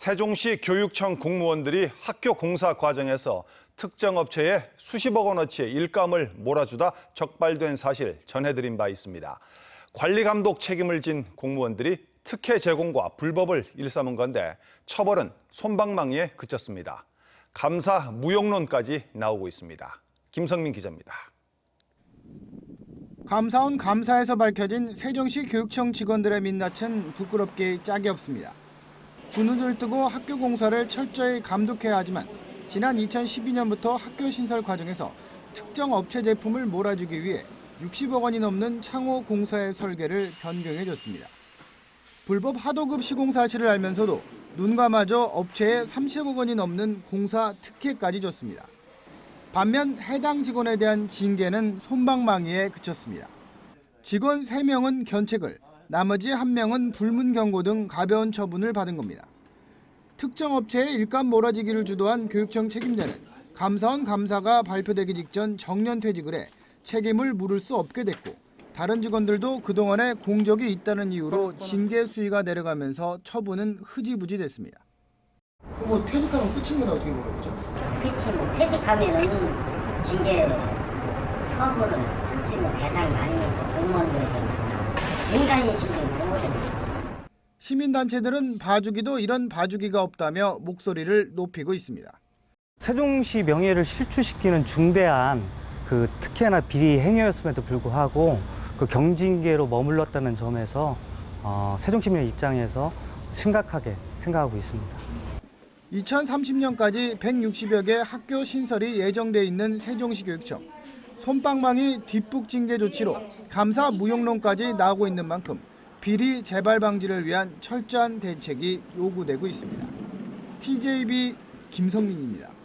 세종시 교육청 공무원들이 학교 공사 과정에서 특정 업체에 수십억 원어치의 일감을 몰아주다 적발된 사실 전해드린 바 있습니다. 관리 감독 책임을 진 공무원들이 특혜 제공과 불법을 일삼은 건데 처벌은 솜방망이에 그쳤습니다. 감사 무용론까지 나오고 있습니다. 김성민 기자입니다. 감사원 감사에서 밝혀진 세종시 교육청 직원들의 민낯은 부끄럽게 짝이 없습니다. 두 눈을 뜨고 학교 공사를 철저히 감독해야 하지만 지난 2012년부터 학교 신설 과정에서 특정 업체 제품을 몰아주기 위해 60억 원이 넘는 창호 공사의 설계를 변경해줬습니다. 불법 하도급 시공 사실을 알면서도 눈 감아줘 업체에 30억 원이 넘는 공사 특혜까지 줬습니다. 반면 해당 직원에 대한 징계는 솜방망이에 그쳤습니다. 직원 3명은 견책을, 나머지 1명은 불문 경고 등 가벼운 처분을 받은 겁니다. 특정 업체에 일감 몰아주기를 주도한 교육청 책임자는 감사원 감사가 발표되기 직전 정년 퇴직을 해 책임을 물을 수 없게 됐고 다른 직원들도 그동안에 공적이 있다는 이유로 징계 수위가 내려가면서 처분은 흐지부지 됐습니다. 뭐 퇴직하면 끝인 건 어떻게 보는 거죠? 그렇지 뭐 퇴직하면은 징계 처분을 할 수 있는 대상이 아니니까 공무원들에서 시민단체들은 봐주기도 이런 봐주기가 없다며 목소리를 높이고 있습니다. 세종시 명예를 실추시키는 중대한 그 특혜나 비리 행위였음에도 불구하고 그 경징계로 머물렀다는 점에서 어, 세종시민의 입장에서 심각하게 생각하고 있습니다. 2030년까지 160여 개 학교 신설이 예정돼 있는 세종시 교육청. 솜방망이 뒷북 징계 조치로 감사 무용론까지 나오고 있는 만큼 비리 재발 방지를 위한 철저한 대책이 요구되고 있습니다. TJB 김성민입니다.